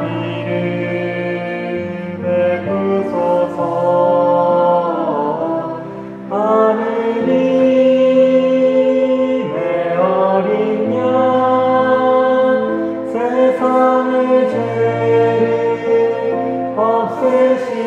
하 Você